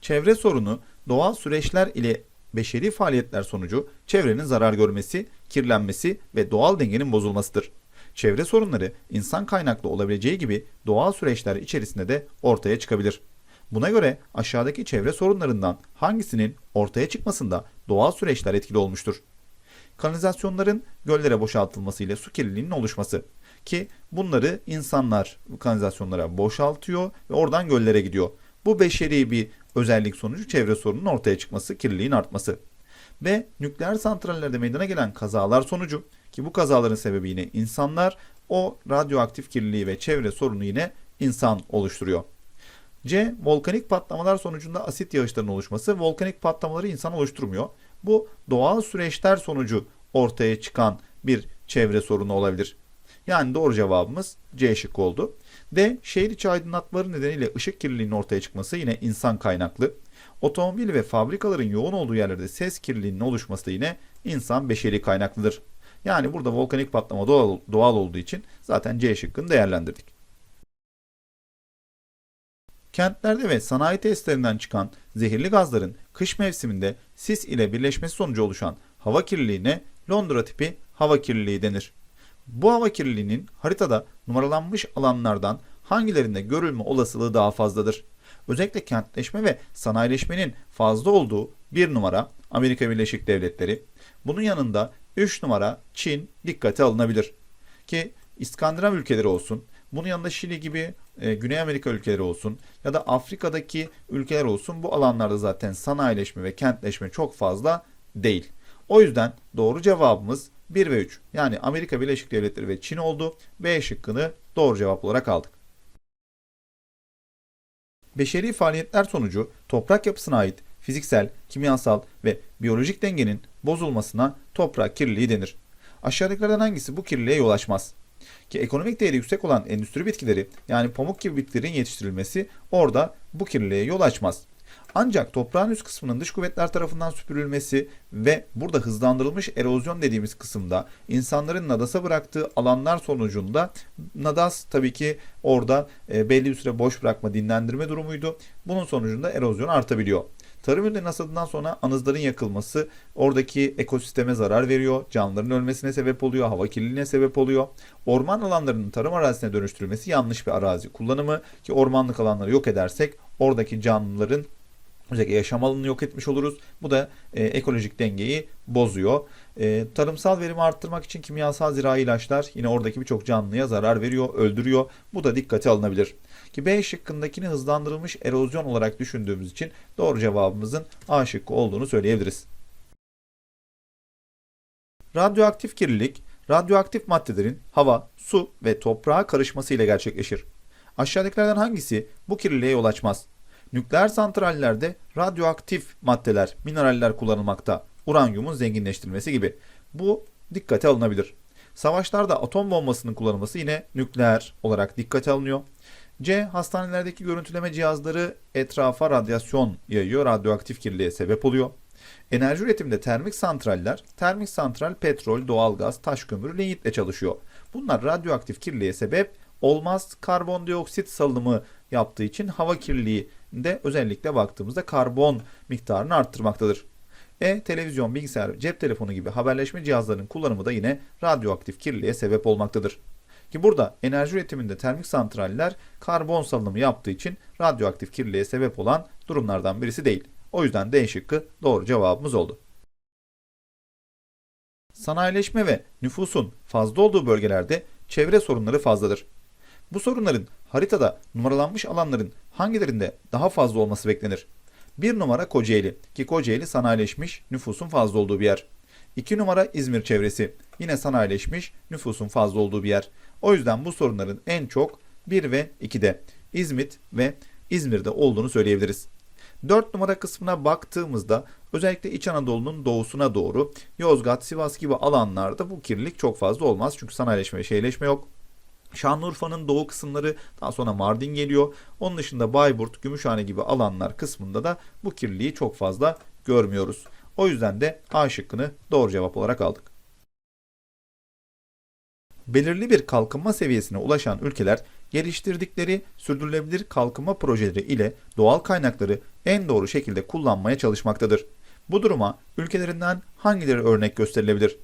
Çevre sorunu doğal süreçler ile beşeri faaliyetler sonucu çevrenin zarar görmesi, kirlenmesi ve doğal dengenin bozulmasıdır. Çevre sorunları insan kaynaklı olabileceği gibi doğal süreçler içerisinde de ortaya çıkabilir. Buna göre aşağıdaki çevre sorunlarından hangisinin ortaya çıkmasında doğal süreçler etkili olmuştur? Kanalizasyonların göllere boşaltılması ile su kirliliğinin oluşması ki bunları insanlar kanalizasyonlara boşaltıyor ve oradan göllere gidiyor. Bu beşeri bir özellik sonucu çevre sorununun ortaya çıkması, kirliliğin artması. Ve nükleer santrallerde meydana gelen kazalar sonucu ki bu kazaların sebebi yine insanlar o radyoaktif kirliliği ve çevre sorunu yine insan oluşturuyor. C. Volkanik patlamalar sonucunda asit yağışlarının oluşması. Volkanik patlamaları insan oluşturmuyor. Bu doğal süreçler sonucu ortaya çıkan bir çevre sorunu olabilir. Yani doğru cevabımız C şıkkı oldu. D. Şehir içi aydınlatmaları nedeniyle ışık kirliliğinin ortaya çıkması yine insan kaynaklı. Otomobil ve fabrikaların yoğun olduğu yerlerde ses kirliliğinin oluşması da yine insan beşeri kaynaklıdır. Yani burada volkanik patlama doğal, doğal olduğu için zaten C şıkkını değerlendirdik. Kentlerde ve sanayi tesislerinden çıkan zehirli gazların kış mevsiminde sis ile birleşmesi sonucu oluşan hava kirliliğine Londra tipi hava kirliliği denir. Bu hava kirliliğinin haritada numaralanmış alanlardan hangilerinde görülme olasılığı daha fazladır? Özellikle kentleşme ve sanayileşmenin fazla olduğu bir numara Amerika Birleşik Devletleri. Bunun yanında 3 numara Çin dikkate alınabilir. Ki İskandinav ülkeleri olsun, bunun yanında Şili gibi e, Güney Amerika ülkeleri olsun ya da Afrika'daki ülkeler olsun bu alanlarda zaten sanayileşme ve kentleşme çok fazla değil. O yüzden doğru cevabımız 1 ve 3 yani Amerika Birleşik Devletleri ve Çin oldu. B şıkkını doğru cevap olarak aldık. Beşeri faaliyetler sonucu toprak yapısına ait fiziksel, kimyasal ve biyolojik dengenin bozulmasına toprak kirliliği denir. Aşağıdakilerden hangisi bu kirliliğe yol açmaz? Ki ekonomik değeri yüksek olan endüstri bitkileri yani pamuk gibi bitkilerin yetiştirilmesi orada bu kirliliğe yol açmaz. Ancak toprağın üst kısmının dış kuvvetler tarafından süpürülmesi ve burada hızlandırılmış erozyon dediğimiz kısımda insanların nadasa bıraktığı alanlar sonucunda nadas tabii ki orada e, belli bir süre boş bırakma, dinlendirme durumuydu. Bunun sonucunda erozyon artabiliyor. Tarım ürünlerinin hasadından sonra anızların yakılması oradaki ekosisteme zarar veriyor, canlıların ölmesine sebep oluyor, hava kirliliğine sebep oluyor. Orman alanlarının tarım arazisine dönüştürülmesi yanlış bir arazi kullanımı ki ormanlık alanları yok edersek oradaki canlıların özellikle yaşam alanını yok etmiş oluruz. Bu da e, ekolojik dengeyi bozuyor. E, tarımsal verimi arttırmak için kimyasal zirai ilaçlar yine oradaki birçok canlıya zarar veriyor, öldürüyor. Bu da dikkate alınabilir. Ki B şıkkındakini hızlandırılmış erozyon olarak düşündüğümüz için doğru cevabımızın A şıkkı olduğunu söyleyebiliriz. Radyoaktif kirlilik, radyoaktif maddelerin hava, su ve toprağa karışması ile gerçekleşir. Aşağıdakilerden hangisi bu kirliliğe yol açmaz? Nükleer santrallerde radyoaktif maddeler, mineraller kullanılmakta. Uranyumun zenginleştirilmesi gibi. Bu dikkate alınabilir. Savaşlarda atom bombasının kullanılması yine nükleer olarak dikkate alınıyor. C. Hastanelerdeki görüntüleme cihazları etrafa radyasyon yayıyor, radyoaktif kirliliğe sebep oluyor. Enerji üretiminde termik santraller, termik santral petrol, doğalgaz, taş kömürü, lignitle çalışıyor. Bunlar radyoaktif kirliliğe sebep olmaz. Karbondioksit salımı yaptığı için hava kirliliği de özellikle baktığımızda karbon miktarını arttırmaktadır. E, televizyon, bilgisayar, cep telefonu gibi haberleşme cihazlarının kullanımı da yine radyoaktif kirliliğe sebep olmaktadır. Ki burada enerji üretiminde termik santraller karbon salınımı yaptığı için radyoaktif kirliliğe sebep olan durumlardan birisi değil. O yüzden D şıkkı doğru cevabımız oldu. Sanayileşme ve nüfusun fazla olduğu bölgelerde çevre sorunları fazladır. Bu sorunların haritada numaralanmış alanların hangilerinde daha fazla olması beklenir? Bir numara Kocaeli ki Kocaeli sanayileşmiş nüfusun fazla olduğu bir yer. İki numara İzmir çevresi yine sanayileşmiş nüfusun fazla olduğu bir yer. O yüzden bu sorunların en çok 1 ve 2'de İzmit ve İzmir'de olduğunu söyleyebiliriz. 4 numara kısmına baktığımızda özellikle İç Anadolu'nun doğusuna doğru Yozgat, Sivas gibi alanlarda bu kirlilik çok fazla olmaz. Çünkü sanayileşme ve şehirleşme yok. Şanlıurfa'nın doğu kısımları daha sonra Mardin geliyor. Onun dışında Bayburt, Gümüşhane gibi alanlar kısmında da bu kirliliği çok fazla görmüyoruz. O yüzden de A şıkkını doğru cevap olarak aldık. Belirli bir kalkınma seviyesine ulaşan ülkeler geliştirdikleri sürdürülebilir kalkınma projeleri ile doğal kaynakları en doğru şekilde kullanmaya çalışmaktadır. Bu duruma ülkelerinden hangileri örnek gösterilebilir?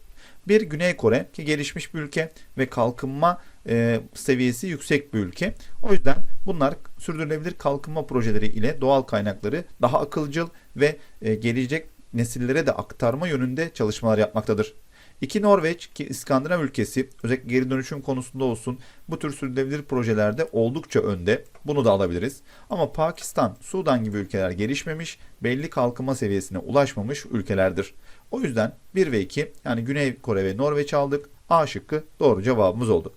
Bir Güney Kore ki gelişmiş bir ülke ve kalkınma e, seviyesi yüksek bir ülke. O yüzden bunlar sürdürülebilir kalkınma projeleri ile doğal kaynakları daha akılcıl ve e, gelecek nesillere de aktarma yönünde çalışmalar yapmaktadır. İki Norveç ki İskandinav ülkesi özellikle geri dönüşüm konusunda olsun bu tür sürdürülebilir projelerde oldukça önde. Bunu da alabiliriz. Ama Pakistan, Sudan gibi ülkeler gelişmemiş, belli kalkınma seviyesine ulaşmamış ülkelerdir. O yüzden 1 ve 2 yani Güney Kore ve Norveç aldık. A şıkkı doğru cevabımız oldu.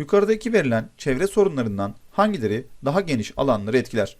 Yukarıdaki verilen çevre sorunlarından hangileri daha geniş alanları etkiler?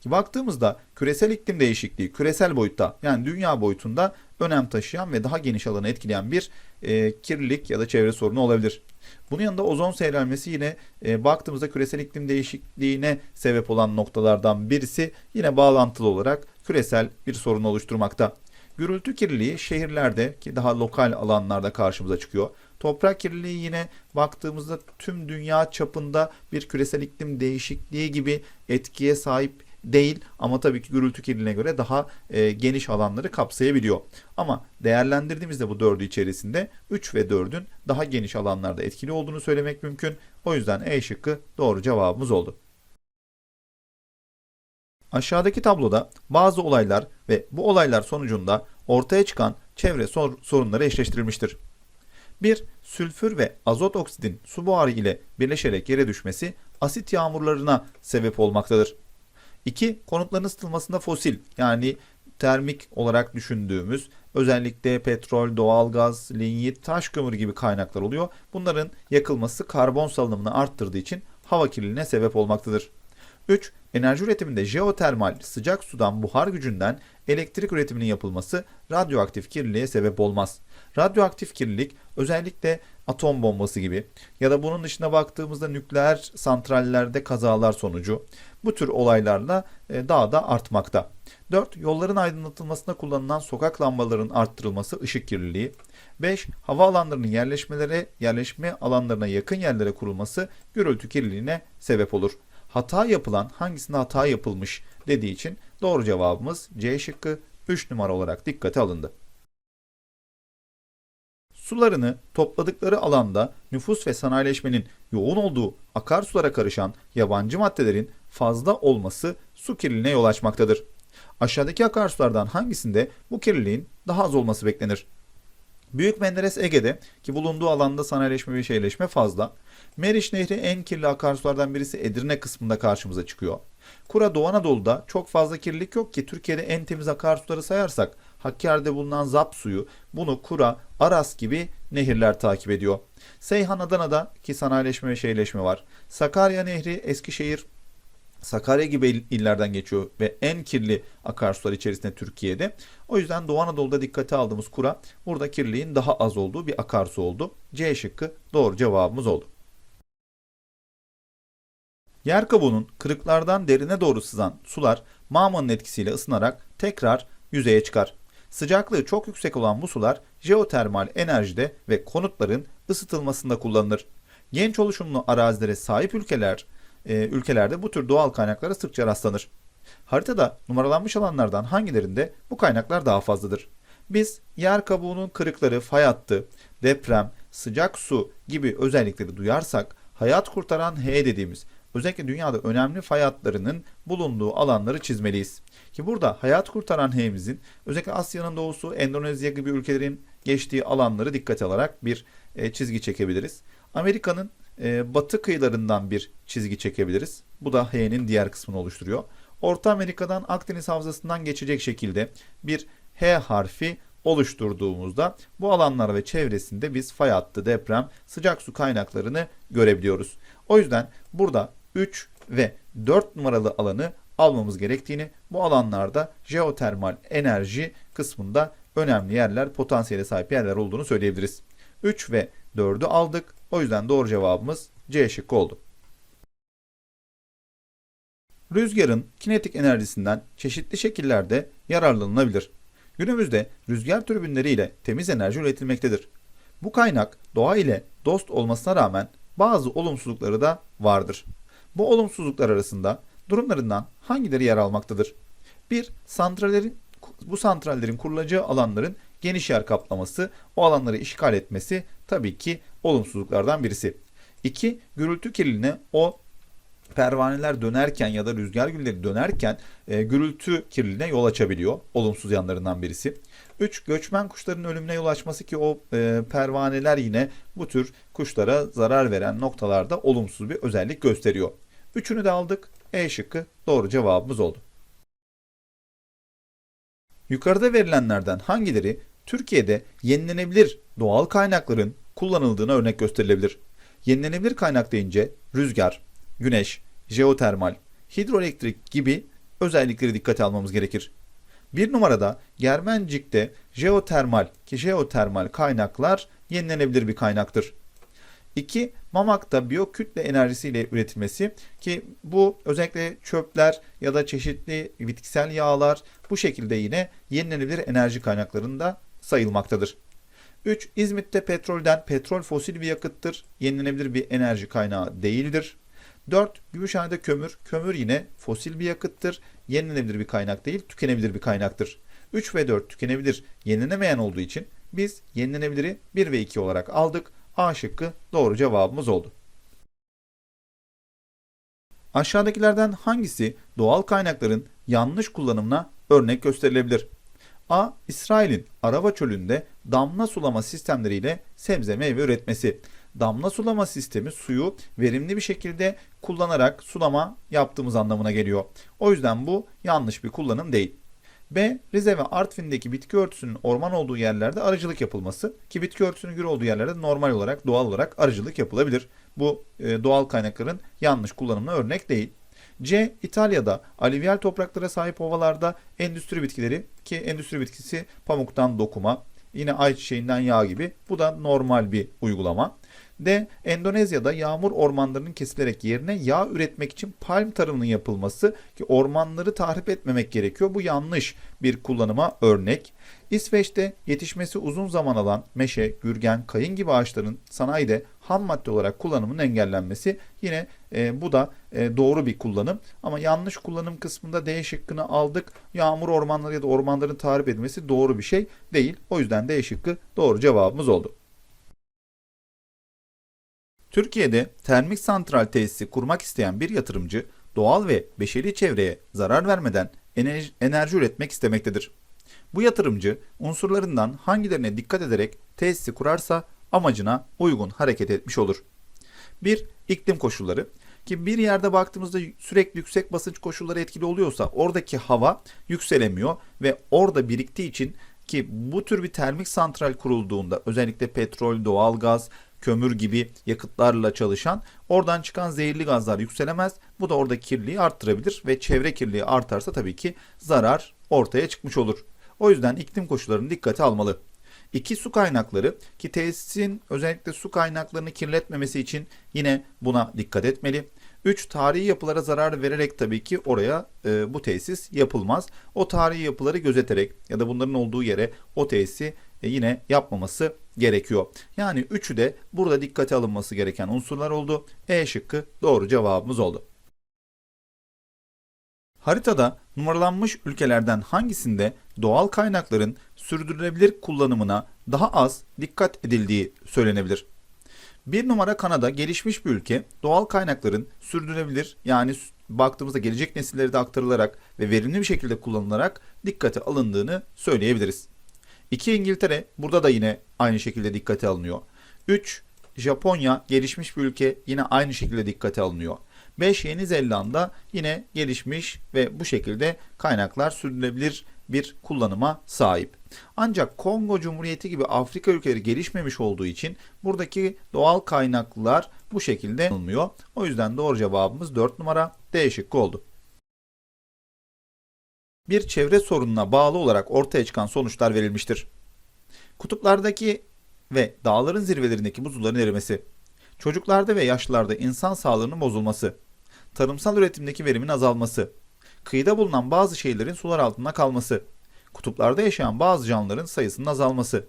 Ki baktığımızda küresel iklim değişikliği küresel boyutta yani dünya boyutunda önem taşıyan ve daha geniş alanı etkileyen bir e, kirlilik ya da çevre sorunu olabilir. Bunun yanında ozon seyrelmesi yine e, baktığımızda küresel iklim değişikliğine sebep olan noktalardan birisi yine bağlantılı olarak küresel bir sorun oluşturmakta. Gürültü kirliliği şehirlerde ki daha lokal alanlarda karşımıza çıkıyor. Toprak kirliliği yine baktığımızda tüm dünya çapında bir küresel iklim değişikliği gibi etkiye sahip değil ama tabii ki gürültü kirliliğine göre daha e, geniş alanları kapsayabiliyor. Ama değerlendirdiğimizde bu dördü içerisinde 3 ve 4'ün daha geniş alanlarda etkili olduğunu söylemek mümkün. O yüzden E şıkkı doğru cevabımız oldu. Aşağıdaki tabloda bazı olaylar ve bu olaylar sonucunda ortaya çıkan çevre sor sorunları eşleştirilmiştir. 1. Sülfür ve azot oksidin su buharı ile birleşerek yere düşmesi asit yağmurlarına sebep olmaktadır. 2. Konutların ısıtılmasında fosil yani termik olarak düşündüğümüz özellikle petrol, doğalgaz, linyit, taş kömürü gibi kaynaklar oluyor. Bunların yakılması karbon salınımını arttırdığı için hava kirliliğine sebep olmaktadır. 3. Enerji üretiminde jeotermal sıcak sudan buhar gücünden elektrik üretiminin yapılması radyoaktif kirliliğe sebep olmaz. Radyoaktif kirlilik özellikle atom bombası gibi ya da bunun dışına baktığımızda nükleer santrallerde kazalar sonucu bu tür olaylarla e, daha da artmakta. 4. Yolların aydınlatılmasında kullanılan sokak lambalarının arttırılması ışık kirliliği. 5. Hava alanlarının yerleşmelere, yerleşme alanlarına yakın yerlere kurulması gürültü kirliliğine sebep olur. Hata yapılan hangisinde hata yapılmış dediği için doğru cevabımız C şıkkı 3 numara olarak dikkate alındı. Sularını topladıkları alanda nüfus ve sanayileşmenin yoğun olduğu akarsulara karışan yabancı maddelerin fazla olması su kirliliğine yol açmaktadır. Aşağıdaki akarsulardan hangisinde bu kirliliğin daha az olması beklenir? Büyük Menderes Ege'de ki bulunduğu alanda sanayileşme ve şehirleşme fazla. Meriç Nehri en kirli akarsulardan birisi Edirne kısmında karşımıza çıkıyor. Kura Doğu Anadolu'da çok fazla kirlilik yok ki Türkiye'de en temiz akarsuları sayarsak Hakkari'de bulunan Zap suyu bunu Kura, Aras gibi nehirler takip ediyor. Seyhan Adana'da ki sanayileşme ve şehirleşme var. Sakarya Nehri Eskişehir, Sakarya gibi illerden geçiyor ve en kirli akarsular içerisinde Türkiye'de. O yüzden Doğu Anadolu'da dikkate aldığımız kura burada kirliliğin daha az olduğu bir akarsu oldu. C şıkkı doğru cevabımız oldu. Yer kabuğunun kırıklardan derine doğru sızan sular mağmanın etkisiyle ısınarak tekrar yüzeye çıkar. Sıcaklığı çok yüksek olan bu sular jeotermal enerjide ve konutların ısıtılmasında kullanılır. Genç oluşumlu arazilere sahip ülkeler e, ülkelerde bu tür doğal kaynaklara sıkça rastlanır. Haritada numaralanmış alanlardan hangilerinde bu kaynaklar daha fazladır? Biz yer kabuğunun kırıkları, fay hattı, deprem, sıcak su gibi özellikleri duyarsak hayat kurtaran H dediğimiz özellikle dünyada önemli fay hatlarının bulunduğu alanları çizmeliyiz. Ki burada hayat kurtaran H'mizin özellikle Asya'nın doğusu, Endonezya gibi ülkelerin geçtiği alanları dikkate alarak bir e, çizgi çekebiliriz. Amerika'nın e, batı kıyılarından bir çizgi çekebiliriz. Bu da H'nin diğer kısmını oluşturuyor. Orta Amerika'dan Akdeniz Havzası'ndan geçecek şekilde bir H harfi oluşturduğumuzda bu alanlar ve çevresinde biz fay hattı, deprem, sıcak su kaynaklarını görebiliyoruz. O yüzden burada 3 ve 4 numaralı alanı almamız gerektiğini, bu alanlarda jeotermal enerji kısmında önemli yerler, potansiyele sahip yerler olduğunu söyleyebiliriz. 3 ve 4'ü aldık. O yüzden doğru cevabımız C şıkkı oldu. Rüzgarın kinetik enerjisinden çeşitli şekillerde yararlanılabilir. Günümüzde rüzgar türbinleri ile temiz enerji üretilmektedir. Bu kaynak doğa ile dost olmasına rağmen bazı olumsuzlukları da vardır. Bu olumsuzluklar arasında durumlarından hangileri yer almaktadır? 1. Santrallerin bu santrallerin kurulacağı alanların geniş yer kaplaması, o alanları işgal etmesi tabii ki olumsuzluklardan birisi. 2. Gürültü kirliliğine o pervaneler dönerken ya da rüzgar gülleri dönerken e, gürültü kirliliğine yol açabiliyor. Olumsuz yanlarından birisi. 3. Göçmen kuşların ölümüne yol açması ki o e, pervaneler yine bu tür kuşlara zarar veren noktalarda olumsuz bir özellik gösteriyor. Üçünü de aldık. E şıkkı doğru cevabımız oldu. Yukarıda verilenlerden hangileri Türkiye'de yenilenebilir doğal kaynakların kullanıldığına örnek gösterilebilir? Yenilenebilir kaynak deyince rüzgar, güneş, jeotermal, hidroelektrik gibi özellikleri dikkate almamız gerekir. Bir numarada Germencik'te jeotermal ki jeotermal kaynaklar yenilenebilir bir kaynaktır. 2. Mamak'ta biyokütle enerjisiyle üretilmesi ki bu özellikle çöpler ya da çeşitli bitkisel yağlar bu şekilde yine yenilenebilir enerji kaynaklarında sayılmaktadır. 3. İzmit'te petrolden petrol fosil bir yakıttır. Yenilenebilir bir enerji kaynağı değildir. 4. Gümüşhane'de kömür. Kömür yine fosil bir yakıttır. Yenilenebilir bir kaynak değil, tükenebilir bir kaynaktır. 3 ve 4 tükenebilir, yenilenemeyen olduğu için biz yenilenebiliri 1 ve 2 olarak aldık. A şıkkı doğru cevabımız oldu. Aşağıdakilerden hangisi doğal kaynakların yanlış kullanımına örnek gösterilebilir? A. İsrail'in Arava çölünde damla sulama sistemleriyle sebze meyve üretmesi. Damla sulama sistemi suyu verimli bir şekilde kullanarak sulama yaptığımız anlamına geliyor. O yüzden bu yanlış bir kullanım değil. B. Rize ve Artvin'deki bitki örtüsünün orman olduğu yerlerde arıcılık yapılması ki bitki örtüsünün gür olduğu yerlerde normal olarak doğal olarak arıcılık yapılabilir. Bu e, doğal kaynakların yanlış kullanımına örnek değil. C. İtalya'da alüvyal topraklara sahip ovalarda endüstri bitkileri ki endüstri bitkisi pamuktan dokuma, yine ayçiçeğinden yağ gibi bu da normal bir uygulama. D. Endonezya'da yağmur ormanlarının kesilerek yerine yağ üretmek için palm tarımının yapılması ki ormanları tahrip etmemek gerekiyor. Bu yanlış bir kullanıma örnek. İsveç'te yetişmesi uzun zaman alan meşe, gürgen, kayın gibi ağaçların sanayide ham madde olarak kullanımının engellenmesi yine e, bu da e, doğru bir kullanım. Ama yanlış kullanım kısmında D şıkkını aldık. Yağmur ormanları ya da ormanların tahrip edilmesi doğru bir şey değil. O yüzden D şıkkı doğru cevabımız oldu. Türkiye'de termik santral tesisi kurmak isteyen bir yatırımcı doğal ve beşeri çevreye zarar vermeden enerji, enerji üretmek istemektedir. Bu yatırımcı unsurlarından hangilerine dikkat ederek tesisi kurarsa amacına uygun hareket etmiş olur. 1. İklim koşulları ki bir yerde baktığımızda sürekli yüksek basınç koşulları etkili oluyorsa oradaki hava yükselemiyor ve orada biriktiği için ki bu tür bir termik santral kurulduğunda özellikle petrol, doğalgaz, kömür gibi yakıtlarla çalışan oradan çıkan zehirli gazlar yükselemez. Bu da orada kirliliği arttırabilir ve çevre kirliliği artarsa tabii ki zarar ortaya çıkmış olur. O yüzden iklim koşullarını dikkate almalı. İki su kaynakları ki tesisin özellikle su kaynaklarını kirletmemesi için yine buna dikkat etmeli. 3. Tarihi yapılara zarar vererek tabii ki oraya e, bu tesis yapılmaz. O tarihi yapıları gözeterek ya da bunların olduğu yere o tesisi yine yapmaması gerekiyor. Yani üçü de burada dikkate alınması gereken unsurlar oldu. E şıkkı doğru cevabımız oldu. Haritada numaralanmış ülkelerden hangisinde doğal kaynakların sürdürülebilir kullanımına daha az dikkat edildiği söylenebilir? Bir numara Kanada gelişmiş bir ülke. Doğal kaynakların sürdürülebilir yani baktığımızda gelecek nesillere de aktarılarak ve verimli bir şekilde kullanılarak dikkate alındığını söyleyebiliriz. 2 İngiltere burada da yine aynı şekilde dikkate alınıyor. 3 Japonya gelişmiş bir ülke yine aynı şekilde dikkate alınıyor. 5 Yeni Zelanda yine gelişmiş ve bu şekilde kaynaklar sürdürülebilir bir kullanıma sahip. Ancak Kongo Cumhuriyeti gibi Afrika ülkeleri gelişmemiş olduğu için buradaki doğal kaynaklar bu şekilde alınmıyor. O yüzden doğru cevabımız 4 numara D şıkkı oldu. Bir çevre sorununa bağlı olarak ortaya çıkan sonuçlar verilmiştir. Kutuplardaki ve dağların zirvelerindeki buzulların erimesi, çocuklarda ve yaşlılarda insan sağlığının bozulması, tarımsal üretimdeki verimin azalması, kıyıda bulunan bazı şeylerin sular altında kalması, kutuplarda yaşayan bazı canlıların sayısının azalması,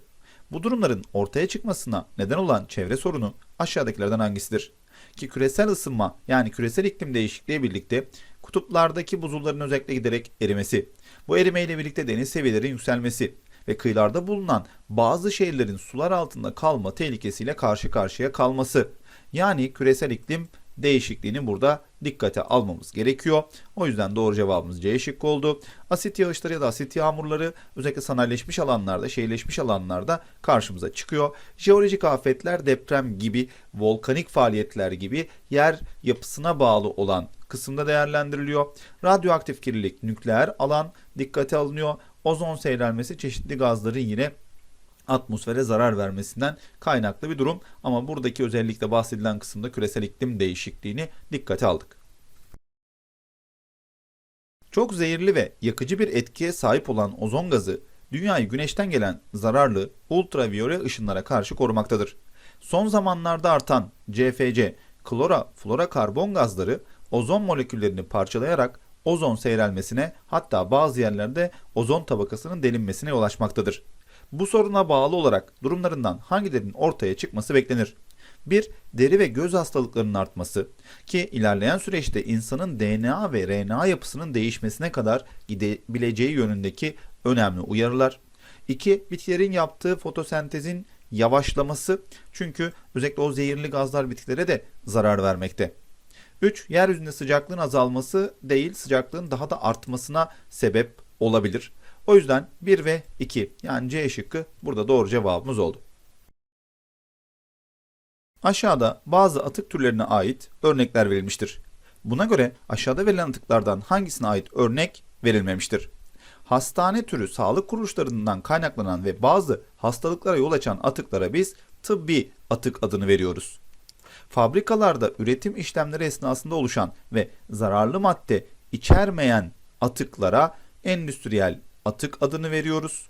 Bu durumların ortaya çıkmasına neden olan çevre sorunu aşağıdakilerden hangisidir? Ki küresel ısınma yani küresel iklim değişikliği birlikte kutuplardaki buzulların özellikle giderek erimesi, bu erime ile birlikte deniz seviyelerinin yükselmesi ve kıyılarda bulunan bazı şehirlerin sular altında kalma tehlikesiyle karşı karşıya kalması. Yani küresel iklim değişikliğini burada dikkate almamız gerekiyor. O yüzden doğru cevabımız C şıkkı oldu. Asit yağışları ya da asit yağmurları özellikle sanayileşmiş alanlarda, şehirleşmiş alanlarda karşımıza çıkıyor. Jeolojik afetler, deprem gibi, volkanik faaliyetler gibi yer yapısına bağlı olan kısımda değerlendiriliyor. Radyoaktif kirlilik, nükleer alan dikkate alınıyor. Ozon seyrelmesi çeşitli gazların yine atmosfere zarar vermesinden kaynaklı bir durum. Ama buradaki özellikle bahsedilen kısımda küresel iklim değişikliğini dikkate aldık. Çok zehirli ve yakıcı bir etkiye sahip olan ozon gazı, dünyayı güneşten gelen zararlı ultraviyole ışınlara karşı korumaktadır. Son zamanlarda artan CFC, klora, flora karbon gazları ozon moleküllerini parçalayarak ozon seyrelmesine hatta bazı yerlerde ozon tabakasının delinmesine yol açmaktadır. Bu soruna bağlı olarak durumlarından hangilerinin ortaya çıkması beklenir? 1. Deri ve göz hastalıklarının artması ki ilerleyen süreçte insanın DNA ve RNA yapısının değişmesine kadar gidebileceği yönündeki önemli uyarılar. 2. Bitkilerin yaptığı fotosentezin yavaşlaması çünkü özellikle o zehirli gazlar bitkilere de zarar vermekte. 3. Yeryüzünde sıcaklığın azalması değil sıcaklığın daha da artmasına sebep olabilir. O yüzden 1 ve 2 yani C şıkkı burada doğru cevabımız oldu. Aşağıda bazı atık türlerine ait örnekler verilmiştir. Buna göre aşağıda verilen atıklardan hangisine ait örnek verilmemiştir? Hastane türü sağlık kuruluşlarından kaynaklanan ve bazı hastalıklara yol açan atıklara biz tıbbi atık adını veriyoruz. Fabrikalarda üretim işlemleri esnasında oluşan ve zararlı madde içermeyen atıklara endüstriyel atık adını veriyoruz.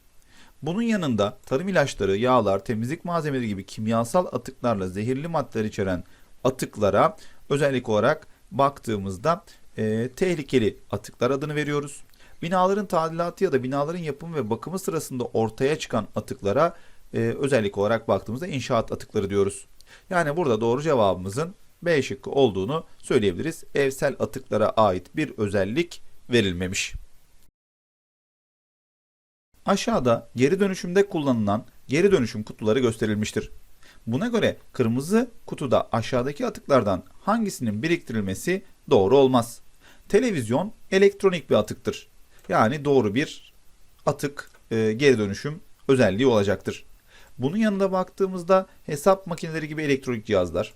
Bunun yanında tarım ilaçları, yağlar, temizlik malzemeleri gibi kimyasal atıklarla zehirli maddeler içeren atıklara özellik olarak baktığımızda e, tehlikeli atıklar adını veriyoruz. Binaların tadilatı ya da binaların yapımı ve bakımı sırasında ortaya çıkan atıklara e, özellik olarak baktığımızda inşaat atıkları diyoruz. Yani burada doğru cevabımızın B şıkkı olduğunu söyleyebiliriz. Evsel atıklara ait bir özellik verilmemiş. Aşağıda geri dönüşümde kullanılan geri dönüşüm kutuları gösterilmiştir. Buna göre kırmızı kutuda aşağıdaki atıklardan hangisinin biriktirilmesi doğru olmaz. Televizyon elektronik bir atıktır. Yani doğru bir atık e, geri dönüşüm özelliği olacaktır. Bunun yanında baktığımızda hesap makineleri gibi elektronik cihazlar,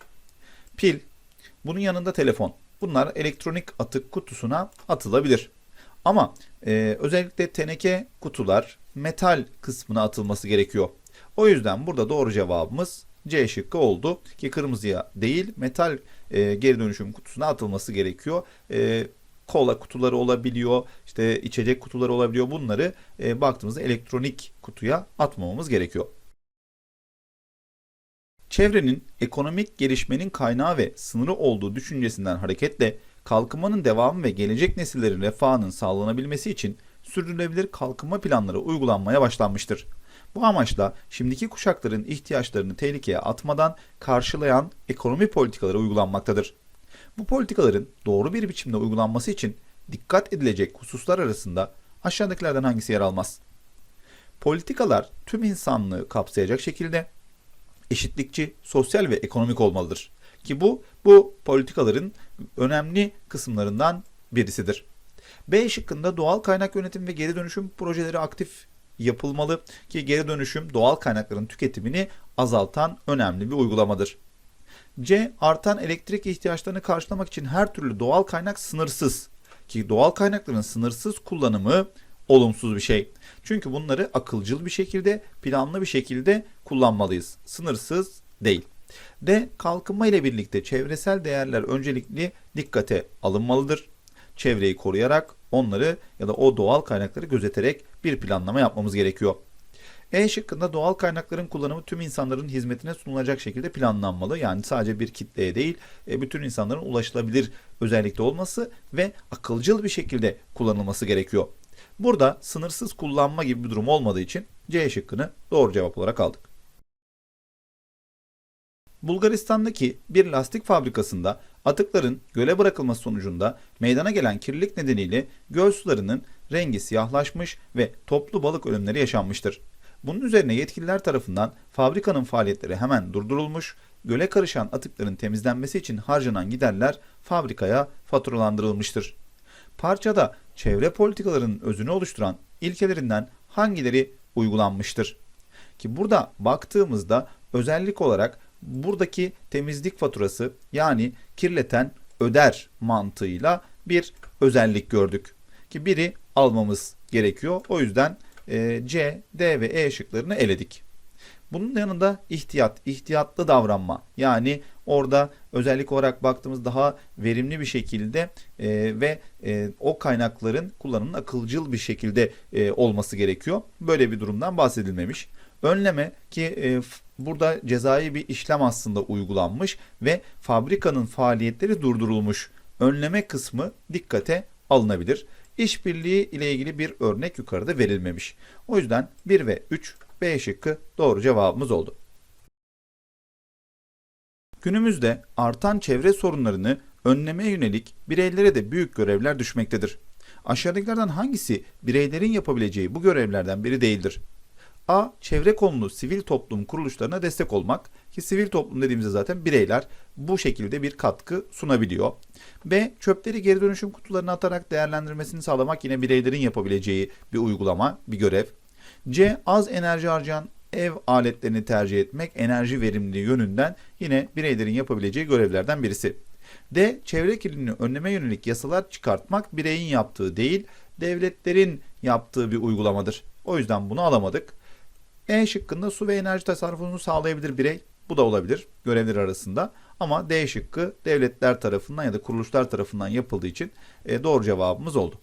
pil, bunun yanında telefon. Bunlar elektronik atık kutusuna atılabilir. Ama e, özellikle teneke kutular metal kısmına atılması gerekiyor. O yüzden burada doğru cevabımız C şıkkı oldu ki kırmızıya değil metal e, geri dönüşüm kutusuna atılması gerekiyor. E, kola kutuları olabiliyor, işte içecek kutuları olabiliyor. Bunları e, baktığımızda elektronik kutuya atmamamız gerekiyor. Çevrenin ekonomik gelişmenin kaynağı ve sınırı olduğu düşüncesinden hareketle kalkınmanın devamı ve gelecek nesillerin refahının sağlanabilmesi için sürdürülebilir kalkınma planları uygulanmaya başlanmıştır. Bu amaçla şimdiki kuşakların ihtiyaçlarını tehlikeye atmadan karşılayan ekonomi politikaları uygulanmaktadır. Bu politikaların doğru bir biçimde uygulanması için dikkat edilecek hususlar arasında aşağıdakilerden hangisi yer almaz? Politikalar tüm insanlığı kapsayacak şekilde eşitlikçi, sosyal ve ekonomik olmalıdır. Ki bu bu politikaların önemli kısımlarından birisidir. B şıkkında doğal kaynak yönetim ve geri dönüşüm projeleri aktif yapılmalı ki geri dönüşüm doğal kaynakların tüketimini azaltan önemli bir uygulamadır. C. Artan elektrik ihtiyaçlarını karşılamak için her türlü doğal kaynak sınırsız ki doğal kaynakların sınırsız kullanımı olumsuz bir şey. Çünkü bunları akılcıl bir şekilde, planlı bir şekilde kullanmalıyız. Sınırsız değil. D. Kalkınma ile birlikte çevresel değerler öncelikli dikkate alınmalıdır. Çevreyi koruyarak onları ya da o doğal kaynakları gözeterek bir planlama yapmamız gerekiyor. E şıkkında doğal kaynakların kullanımı tüm insanların hizmetine sunulacak şekilde planlanmalı. Yani sadece bir kitleye değil, e, bütün insanların ulaşılabilir özellikte olması ve akılcıl bir şekilde kullanılması gerekiyor. Burada sınırsız kullanma gibi bir durum olmadığı için C şıkkını doğru cevap olarak aldık. Bulgaristan'daki bir lastik fabrikasında atıkların göle bırakılması sonucunda meydana gelen kirlilik nedeniyle göl sularının rengi siyahlaşmış ve toplu balık ölümleri yaşanmıştır. Bunun üzerine yetkililer tarafından fabrikanın faaliyetleri hemen durdurulmuş, göle karışan atıkların temizlenmesi için harcanan giderler fabrikaya faturalandırılmıştır. Parçada çevre politikalarının özünü oluşturan ilkelerinden hangileri uygulanmıştır? Ki burada baktığımızda özellik olarak buradaki temizlik faturası yani kirleten öder mantığıyla bir özellik gördük. Ki biri almamız gerekiyor. O yüzden e, C, D ve E şıklarını eledik. Bunun yanında ihtiyat, ihtiyatlı davranma. Yani orada özellik olarak baktığımız daha verimli bir şekilde e, ve e, o kaynakların kullanımının akılcıl bir şekilde e, olması gerekiyor. Böyle bir durumdan bahsedilmemiş. Önleme ki e, burada cezai bir işlem aslında uygulanmış ve fabrikanın faaliyetleri durdurulmuş. Önleme kısmı dikkate alınabilir. İşbirliği ile ilgili bir örnek yukarıda verilmemiş. O yüzden 1 ve 3 B şıkkı doğru cevabımız oldu. Günümüzde artan çevre sorunlarını önlemeye yönelik bireylere de büyük görevler düşmektedir. Aşağıdakilerden hangisi bireylerin yapabileceği bu görevlerden biri değildir? A. Çevre konulu sivil toplum kuruluşlarına destek olmak ki sivil toplum dediğimizde zaten bireyler bu şekilde bir katkı sunabiliyor. B. Çöpleri geri dönüşüm kutularına atarak değerlendirmesini sağlamak yine bireylerin yapabileceği bir uygulama, bir görev. C. Az enerji harcayan ev aletlerini tercih etmek enerji verimliliği yönünden yine bireylerin yapabileceği görevlerden birisi. D. Çevre kirliliğini önleme yönelik yasalar çıkartmak bireyin yaptığı değil, devletlerin yaptığı bir uygulamadır. O yüzden bunu alamadık. E şıkkında su ve enerji tasarrufunu sağlayabilir birey. Bu da olabilir görevleri arasında. Ama D şıkkı devletler tarafından ya da kuruluşlar tarafından yapıldığı için e, doğru cevabımız oldu.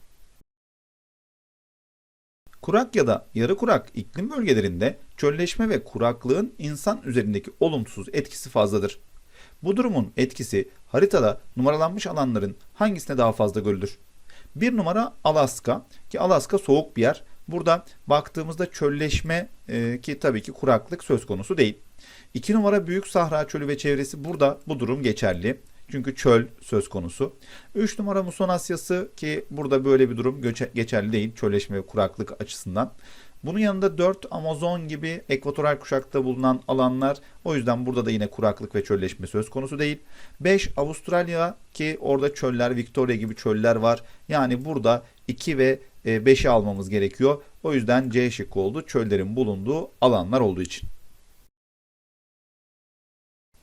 Kurak ya da yarı kurak iklim bölgelerinde çölleşme ve kuraklığın insan üzerindeki olumsuz etkisi fazladır. Bu durumun etkisi haritada numaralanmış alanların hangisine daha fazla görülür? Bir numara Alaska ki Alaska soğuk bir yer. Burada baktığımızda çölleşme e, ki tabii ki kuraklık söz konusu değil. İki numara Büyük Sahra Çölü ve çevresi burada bu durum geçerli. Çünkü çöl söz konusu. 3 numara Muson Asyası ki burada böyle bir durum geçerli değil çölleşme ve kuraklık açısından. Bunun yanında 4 Amazon gibi ekvatoral kuşakta bulunan alanlar o yüzden burada da yine kuraklık ve çölleşme söz konusu değil. 5 Avustralya ki orada çöller Victoria gibi çöller var. Yani burada 2 ve 5'i almamız gerekiyor. O yüzden C şıkkı oldu çöllerin bulunduğu alanlar olduğu için.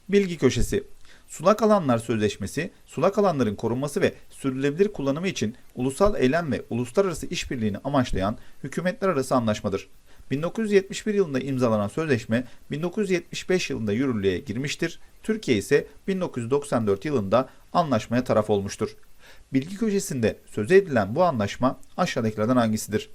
Bilgi köşesi. Sulak Alanlar Sözleşmesi, sulak alanların korunması ve sürdürülebilir kullanımı için ulusal eylem ve uluslararası işbirliğini amaçlayan hükümetler arası anlaşmadır. 1971 yılında imzalanan sözleşme 1975 yılında yürürlüğe girmiştir. Türkiye ise 1994 yılında anlaşmaya taraf olmuştur. Bilgi köşesinde söz edilen bu anlaşma aşağıdakilerden hangisidir?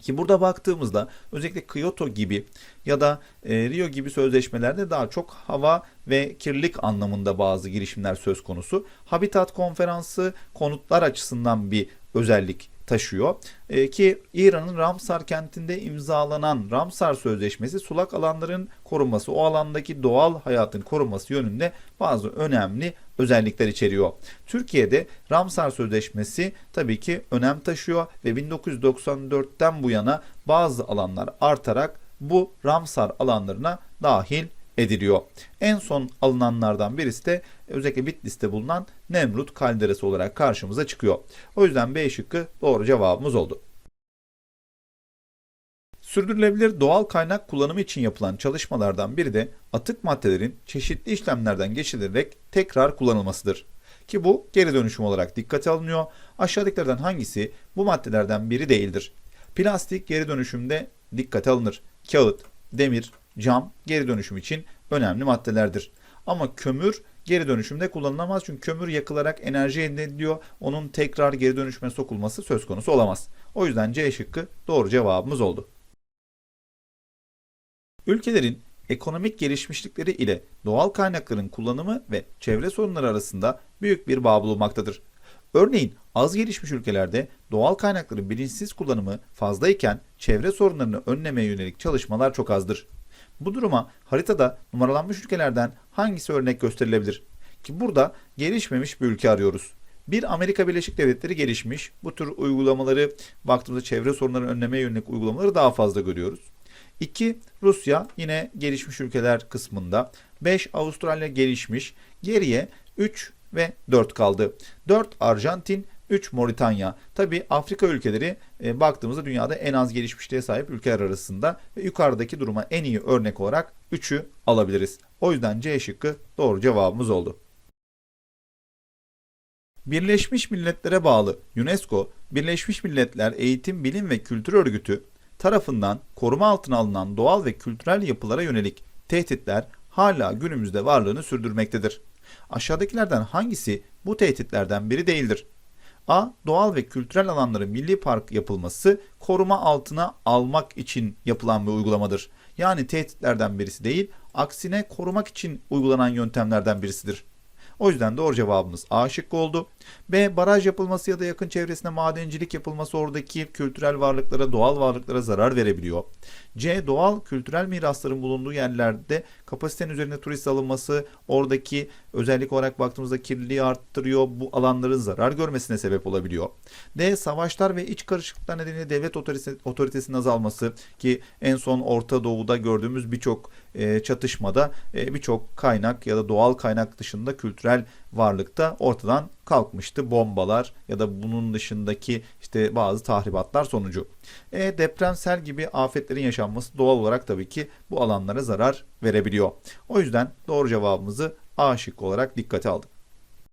Ki burada baktığımızda özellikle Kyoto gibi ya da e, Rio gibi sözleşmelerde daha çok hava ve kirlilik anlamında bazı girişimler söz konusu. Habitat konferansı konutlar açısından bir özellik taşıyor. E, ki İran'ın Ramsar kentinde imzalanan Ramsar Sözleşmesi sulak alanların korunması, o alandaki doğal hayatın korunması yönünde bazı önemli özellikler içeriyor. Türkiye'de Ramsar Sözleşmesi tabii ki önem taşıyor ve 1994'ten bu yana bazı alanlar artarak bu Ramsar alanlarına dahil ediliyor. En son alınanlardan birisi de özellikle Bitlis'te bulunan Nemrut kalderesi olarak karşımıza çıkıyor. O yüzden B şıkkı doğru cevabımız oldu. Sürdürülebilir doğal kaynak kullanımı için yapılan çalışmalardan biri de atık maddelerin çeşitli işlemlerden geçirilerek tekrar kullanılmasıdır. Ki bu geri dönüşüm olarak dikkate alınıyor. Aşağıdakilerden hangisi bu maddelerden biri değildir? Plastik geri dönüşümde dikkate alınır. Kağıt, demir, cam geri dönüşüm için önemli maddelerdir. Ama kömür geri dönüşümde kullanılamaz çünkü kömür yakılarak enerji elde ediliyor. Onun tekrar geri dönüşüme sokulması söz konusu olamaz. O yüzden C şıkkı doğru cevabımız oldu. Ülkelerin ekonomik gelişmişlikleri ile doğal kaynakların kullanımı ve çevre sorunları arasında büyük bir bağ bulunmaktadır. Örneğin az gelişmiş ülkelerde doğal kaynakların bilinçsiz kullanımı fazlayken çevre sorunlarını önlemeye yönelik çalışmalar çok azdır. Bu duruma haritada numaralanmış ülkelerden hangisi örnek gösterilebilir? Ki burada gelişmemiş bir ülke arıyoruz. Bir Amerika Birleşik Devletleri gelişmiş. Bu tür uygulamaları baktığımızda çevre sorunlarını önlemeye yönelik uygulamaları daha fazla görüyoruz. 2. Rusya yine gelişmiş ülkeler kısmında. 5. Avustralya gelişmiş. Geriye 3 ve 4 kaldı. 4 Arjantin, 3 Moritanya. Tabi Afrika ülkeleri e, baktığımızda dünyada en az gelişmişliğe sahip ülkeler arasında ve yukarıdaki duruma en iyi örnek olarak 3'ü alabiliriz. O yüzden C şıkkı doğru cevabımız oldu. Birleşmiş Milletler'e bağlı UNESCO, Birleşmiş Milletler Eğitim, Bilim ve Kültür Örgütü tarafından koruma altına alınan doğal ve kültürel yapılara yönelik tehditler hala günümüzde varlığını sürdürmektedir. Aşağıdakilerden hangisi bu tehditlerden biri değildir? A. Doğal ve kültürel alanları milli park yapılması koruma altına almak için yapılan bir uygulamadır. Yani tehditlerden birisi değil, aksine korumak için uygulanan yöntemlerden birisidir. O yüzden doğru cevabımız A şıkkı oldu. B. Baraj yapılması ya da yakın çevresinde madencilik yapılması oradaki kültürel varlıklara, doğal varlıklara zarar verebiliyor. C. Doğal kültürel mirasların bulunduğu yerlerde kapasitenin üzerinde turist alınması oradaki özellik olarak baktığımızda kirliliği arttırıyor. Bu alanların zarar görmesine sebep olabiliyor. D. Savaşlar ve iç karışıklıklar nedeniyle devlet otoritesi, otoritesinin azalması ki en son Orta Doğu'da gördüğümüz birçok çatışmada birçok kaynak ya da doğal kaynak dışında kültürel varlıkta ortadan kalkmıştı. Bombalar ya da bunun dışındaki işte bazı tahribatlar sonucu. E, depremsel gibi afetlerin yaşanması doğal olarak tabii ki bu alanlara zarar verebiliyor. O yüzden doğru cevabımızı A şıkkı olarak dikkate aldık.